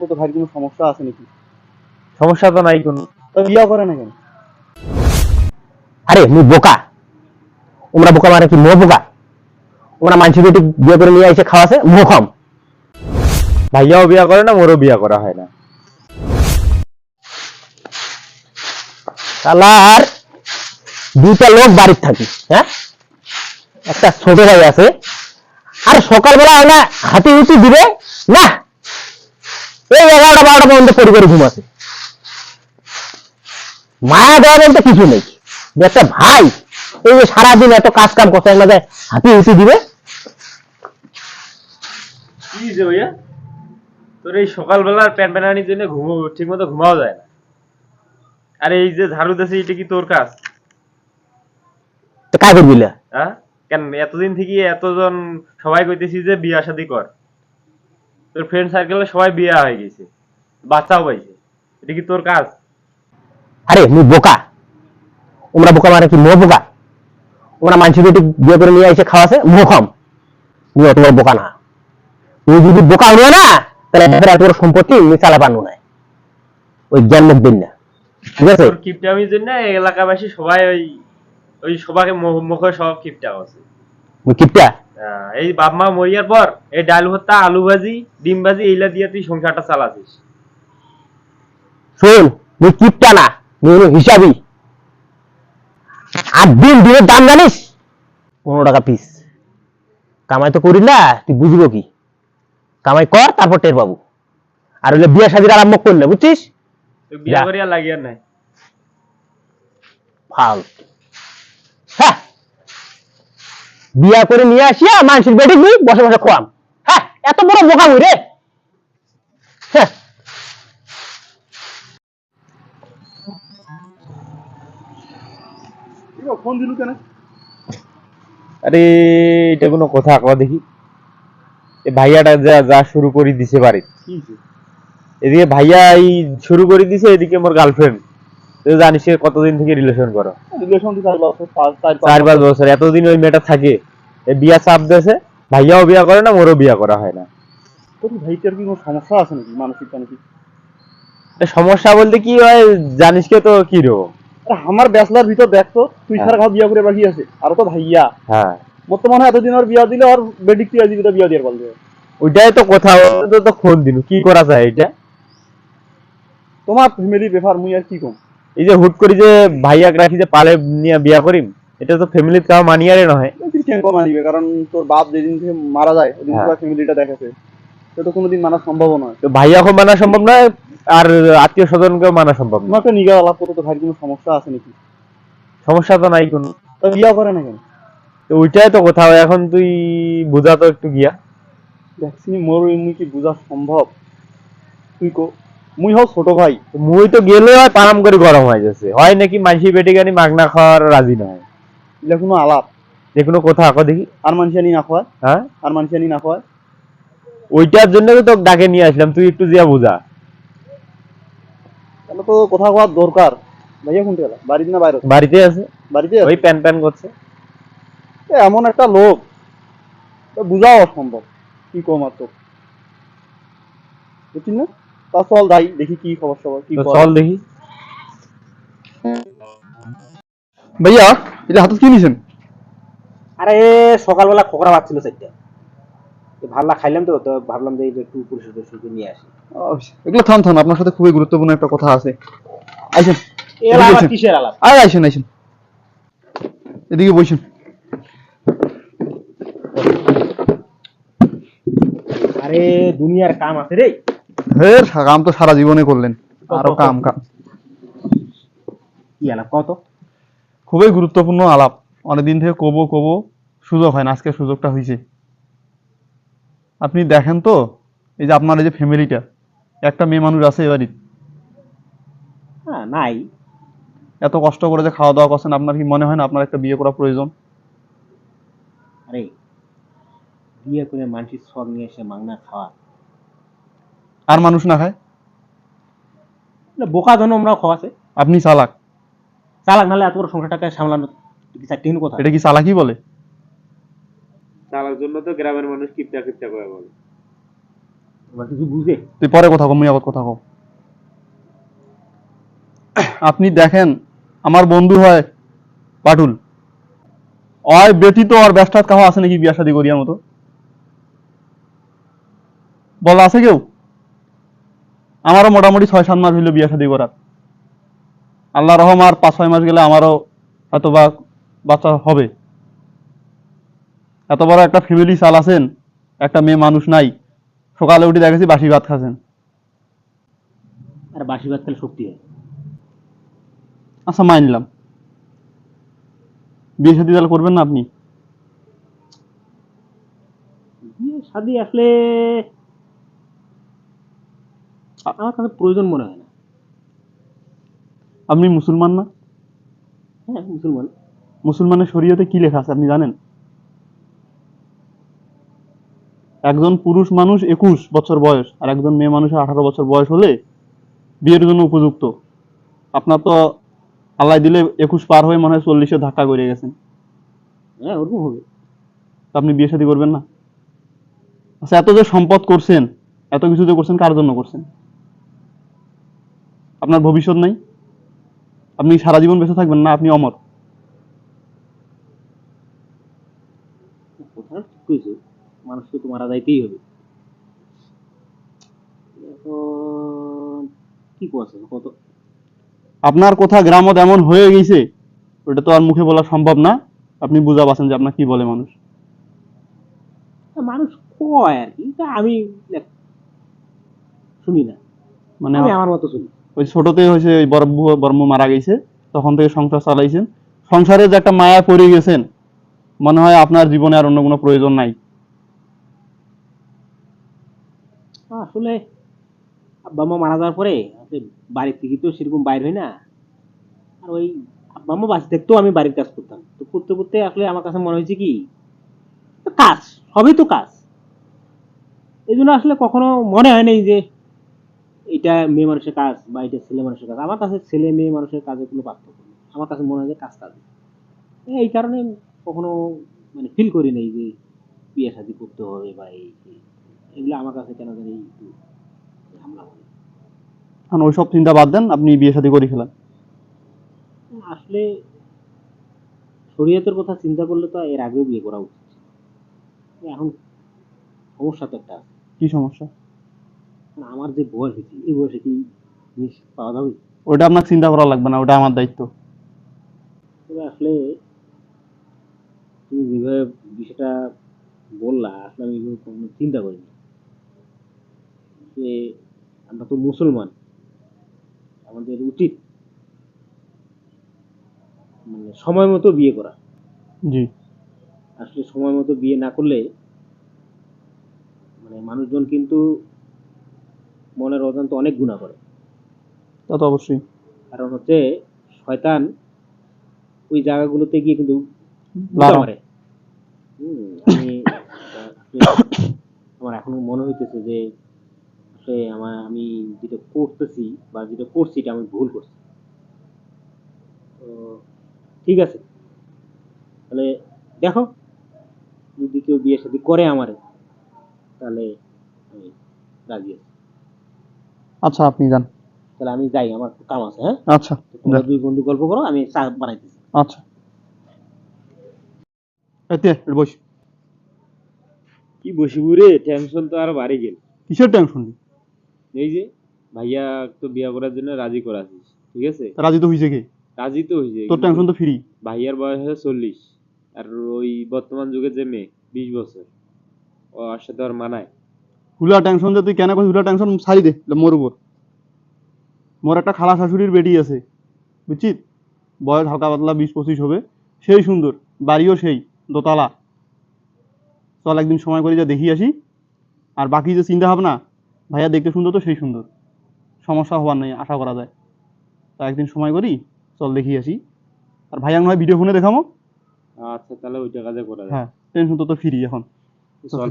তো ভাই কোনো সমস্যা আছে নাকি? সমস্যা তো নাই কোনো। তো বিয়া করে না কেন? আরে মুই বোকা। ওমরা বোকা মানে কি? মো বোকা। ওমরা মানসি বেটি বিয়ে করে নিয়ে এসে খাওয়াছে মো খাম। ভাইয়াও বিয়া করে না মোরও বিয়া করা হয় না। শালার দুইটা লোক বাড়ির থাকি হ্যাঁ? একটা ছোট ভাই আছে আর সকালবেলা না হাতি উতি দিবে না? এই এগারোটা বারোটা পর্যন্ত পরিবারে ঘুম আছে মায়া দেওয়া বলতে কিছু নেই। একটা ভাই এই যে সারাদিন এত কাজ কাম করতে যায় হাতি উতি দিবে। কি যে ভাইয়া? তোর এই সকালবেলার প্যান প্যানানির জন্য ঘুমো ঠিক মতো ঘুমাও যায় না। আরে এই যে ঝাড়ু দেশে এটা কি তোর কাজ? তো কাজ করবি না? হ্যাঁ কেন এতদিন থেকে এতজন সবাই কইতেছি যে বিয়া শাদি কর। তোর ফ্রেন্ড সার্কেলে সবাই বিয়া হয়ে গেছে। বাচ্চাও পাইছে। এটা কি তোর কাজ? আরে মুই বোকা। ওমরা বোকা মানে কি? মো বোকা। ওমরা মানসি বেটি বিয়ে করে নিয়ে এসে খাওয়াছে মো মুই অত বড় বোকা না। তুই যদি বোকা হলো না তাহলে এত বড় সম্পত্তি মুই চালা পারব না ওই জ্ঞান মুখ দিন না। ঠিক আছে? তোর কিপটামির জন্য এলাকাবাসী সবাই ওই ওই সবাকে মুখ- সব কিপটা আছে। কিপটা? এই বাপ মা মরিয়ার পর এই ডাল ভর্তা আলু ভাজি ডিম ভাজি এইলা দিয়ে তুই সংসারটা চালাছিস। শোন মুই কিপটা না মুই হিসাবি। আর দিন দিনের দাম জানিস? পনেরো টাকা পিস কামাই তো করি না তুই বুঝব কি? কামাই কর তারপর টের পাবো। আর হইলে বিয়ে শাদির আরম্ভ করলে বুঝছিস? তুই বিয়া করিয়া লাগিয়ে নাই। ফাল হ্যাঁ বিয়া করে নিয়ে আসিয়া মানুষের বেটে দিই বসে বসে খোয়াম হ্যাঁ এত বড় বোকা বই রে। হ্যাঁ। ফোন দিলু কেন? আরে এটা কোনো কথা আকবা দেখি। এ ভাইয়াটা যা যা শুরু করে দিছে বাড়ি এদিকে ভাইয়া এই শুরু করে দিছে এদিকে মোর গার্লফ্রেন্ড তুই জানিস কতদিন থেকে রিলেশন করো? রিলেশন তো চার পাঁচ চার চার পাঁচ বছর। এতদিন ওই মেয়েটা থাকে এ বিয়া চাপ দেছে ভাইয়াও বিয়া করে না মোরও বিয়া করা হয় না। তোর ভাইটার কি কোনো সমস্যা আছে নাকি মানসিক সমস্যা বলতে কি হয় জানিস কে তো কি রো আমার ব্যাচলার ভিতর দেখতো তুই হ্যাঁ। ঘর বিয়া করে বাকি আছে আর তো ভাইয়া। হ্যাঁ। বর্তমানে এতদিন আর বিয়া দিলে আর বেডিক তুই আজকে বিয়া দিয়ে বলবে ওইটাই তো কথা তো তো ফোন দিন কি করা যায় এটা? তোমার ফ্যামিলি ব্যাপার মুই আর কি কম? এই যে হুট করে যে ভাইয়া রাখি যে পালে নিয়ে বিয়া করিম এটা তো ফ্যামিলির কাউ মানিয়ারে নয়। কেন কম আনিবে? কারণ তোর বাপ যেদিন থেকে মারা যায় ওদিন হ্যাঁ। পুরো ফ্যামিলিটা দেখাছে। সে তো কোনোদিন মানা সম্ভব নয়। তো ভাইয়াকে মানা সম্ভব নয় আর আত্মীয় স্বজনকেও মানা সম্ভব নয়। তোমাকে নিগা আলাপ করতে তো ভাই কোনো সমস্যা আছে নাকি? সমস্যা তো নাই কোনো। তো বিয়া করে না কেন? তো ওইটাই তো কোথাও এখন তুই বুঝা তো একটু গিয়া। ভ্যাকসিন মোর মুই কি বোঝা সম্ভব? তুই কো মুই হও ছোট ভাই। তো মুই তো গেলে হয় পারাম করে গরম হয়ে যাচ্ছে। হয় নাকি মানসি বেটে গানি মাগনা খাওয়ার রাজি নয়? এটা কোনো আলাপ। যে কোনো কথা আঁকো দেখি। আর না খাওয়ায় হ্যাঁ আর না খাওয়ায় ওইটার জন্য তো তোকে ডাকে নিয়ে আসলাম তুই একটু জিয়া বুঝা। তাহলে তো কথা কওয়ার দরকার। ভাইয়া কোনটা গেল? বাড়িতে না বাইরে বাড়িতে আছে। বাড়িতে ওই প্যান প্যান করছে। এমন একটা লোক। তো বোঝাও অসম্ভব। কি কম আর তোর বুঝছিস না? তা চল যাই দেখি কি খবর সবার কি চল দেখি। ভাইয়া এটা হাতে কি নিছেন? আরে সকালবেলা খোকরা ভালো খাইলাম তো তো ভাবলাম যে একটু নিয়ে আসি। এগুলো থাম থাম আপনার সাথে খুবই গুরুত্বপূর্ণ একটা কথা আছে। আইসেন। কিসের আলাপ আর আইসেন আইসেন। এদিকে বসুন। আরে দুনিয়ার কাম আছে রে। হে কাম তো সারা জীবনে করলেন। আরও কাম কাম কি আলাপ কত? খুবই গুরুত্বপূর্ণ আলাপ। অনেকদিন থেকে কবো কবো সুযোগ হয় না আজকে সুযোগটা হয়েছে আপনি দেখেন তো এই যে আপনার এই যে ফ্যামিলিটা একটা মেয়ে মানুষ আছে এবারই। হ্যাঁ নাই। এত কষ্ট করে যে খাওয়া দাওয়া করছেন আপনার কি মনে হয় না আপনার একটা বিয়ে করা প্রয়োজন? আরে বিয়ে করে মানুষের সব নিয়ে এসে মাংনা খাওয়া। আর মানুষ না খায়? বোকা ধন আমরাও খাওয়াছে আপনি চালাক। চালাক নাহলে এত বড় সংসারটাকে সামলানো কথা? এটা কি চালাকি বলে? চালার জন্য তো গ্রামের মানুষ কিপটা কিপটা করে বলে। কিছু বুঝে? তুই পরে কথা কম আবার কথা কম। আপনি দেখেন আমার বন্ধু হয় পাটুল। অয় ব্যতীত আর ব্যস্তাত কাহা আছে নাকি বিয়া শাদী করিয়ার মতো? বলা আছে কেউ? আমারও মোটামুটি ছয় সাত মাস হইল বিয়া শাদী করার। আল্লাহ রহম আর পাঁচ ছয় মাস গেলে আমারও হয়তো বা বাচ্চা হবে। এত বড় একটা ফ্যামিলি চাল আছেন একটা মেয়ে মানুষ নাই সকালে উঠে দেখেছি বাসি ভাত খাচ্ছেন। আর বাসি ভাত খেলে শক্তি হয়। আচ্ছা মানলাম বিয়ে শাদী তাহলে করবেন না আপনি? বিয়ে শাদি আসলে আমার কাছে প্রয়োজন মনে হয় না। আপনি মুসলমান না? হ্যাঁ মুসলমান। মুসলমানের শরীয়তে কি লেখা আছে আপনি জানেন? একজন পুরুষ মানুষ একুশ বছর বয়স আর একজন মেয়ে মানুষের আঠারো বছর বয়স হলে বিয়ের জন্য উপযুক্ত। আপনার তো আল্লাহ দিলে একুশ পার হয়ে মনে হয় চল্লিশে ধাক্কা করে গেছেন। হ্যাঁ ওরকম হবে। তা আপনি বিয়ে শাদী করবেন না? আচ্ছা এত যে সম্পদ করছেন এত কিছু যে করছেন কার জন্য করছেন? আপনার ভবিষ্যৎ নাই। আপনি সারা জীবন বেঁচে থাকবেন না আপনি অমর। মানুষকে তো মারা যাইতেই হবে। কি কত? আপনার কোথা গ্রামত এমন হয়ে গেছে ওটা তো আর মুখে বলা সম্ভব না। আপনি বুঝা পাচ্ছেন যে আপনার কি বলে মানুষ। মানুষ কয় আর কি আমি শুনি না। মানে আমার মতো শুনি। ওই ছোটতে হয়েছে, ওই বর্ম বর্ম মারা গেছে, তখন থেকে সংসার চালাইছেন। সংসারে যে একটা মায়া পড়ে গেছেন, মনে হয় আপনার জীবনে আর অন্য কোনো প্রয়োজন নাই। আসলে আব্বা মা মারা যাওয়ার পরে বাড়ির থেকে তো সেরকম বাইর হয় না। আর ওই আব্বা মা বাঁচে থাকতেও আমি বাড়ির কাজ করতাম। তো করতে করতে আসলে আমার কাছে মনে হয়েছে কি, কাজ, সবই তো কাজ। এই জন্য আসলে কখনো মনে হয় নাই যে এটা মেয়ে মানুষের কাজ বা এটা ছেলে মানুষের কাজ। আমার কাছে ছেলে মেয়ে মানুষের কাজের কোনো পার্থক্য নেই। আমার কাছে মনে হয় যে কাজ কাজ এই কারণে কখনো মানে ফিল করি নাই যে বিয়ে শাদি করতে হবে বা এই। এগুলো আমার কাছে কেন জানি একটু ঝামেলা মনে হয়। কারণ ওইসব চিন্তা বাদ দেন আপনি বিয়ে শাদী করে ফেলেন। আসলে শরীয়তের কথা চিন্তা করলে তো এর আগেও বিয়ে করা উচিত। এখন সমস্যা তো একটা আছে। কি সমস্যা? আমার যে বয়স হয়েছে এই বয়সে কি জিনিস পাওয়া যাবে? ওটা আপনার চিন্তা করা লাগবে না ওটা আমার দায়িত্ব। তবে আসলে তুমি যেভাবে বিষয়টা বললা আসলে আমি এগুলো কখনো চিন্তা করিনি। যে আমরা তো মুসলমান আমাদের উচিত মানে সময় মতো বিয়ে করা। জি। আসলে সময় মতো বিয়ে না করলে মানে মানুষজন কিন্তু মনের অজান্তে অনেক গুণা করে। তা তো অবশ্যই। কারণ হচ্ছে শয়তান ওই জায়গাগুলোতে গিয়ে কিন্তু মারে। আমি আমার এখনও মনে হইতেছে যে আসলে আমার আমি যেটা করতেছি বা যেটা করছি এটা আমি ভুল করছি। তো ঠিক আছে। তাহলে দেখো যদি কেউ বিয়ে শাদী করে আমারে তাহলে আমি রাজি আছি। আচ্ছা আপনি যান। তাহলে আমি যাই আমার একটু কাম আছে হ্যাঁ? আচ্ছা তোমরা দুই বন্ধু গল্প করো আমি চা বানাইতেছি। আচ্ছা। এতে বস। কি বসিব রে? টেনশন তো আর বাড়ি গেল। কিসের টেনশন? এই যে ভাইয়া তো বিয়া করার জন্য রাজি করাছিস ঠিক আছে? রাজি তো হয়েছে কি? রাজি তো হয়েছে তোর টেনশন তো ফ্রি। ভাইয়ার বয়স হচ্ছে চল্লিশ আর ওই বর্তমান যুগের যে মেয়ে বিশ বছর ও ওর সাথে আর মানায় হুলা টেনশন যে তুই কেন কই হুলা টেনশন ছাড়ি দে মোর উপর। মোর একটা খালা শাশুড়ির বেটি আছে বুঝছিস? বয়স হালকা পাতলা বিশ পঁচিশ হবে সেই সুন্দর বাড়িও সেই দোতলা। চল একদিন সময় করে যা দেখি আসি। আর বাকি যে চিন্তা ভাবনা ভাইয়া দেখতে সুন্দর তো সেই সুন্দর। সমস্যা হবার নেই আশা করা যায়। তা একদিন সময় করি চল দেখি আসি। আর ভাইয়া নয় ভিডিও ফোনে দেখামো আচ্ছা তাহলে ওইটা কাজে করা যায় হ্যাঁ টেনশন তো তো ফ্রি এখন। চল।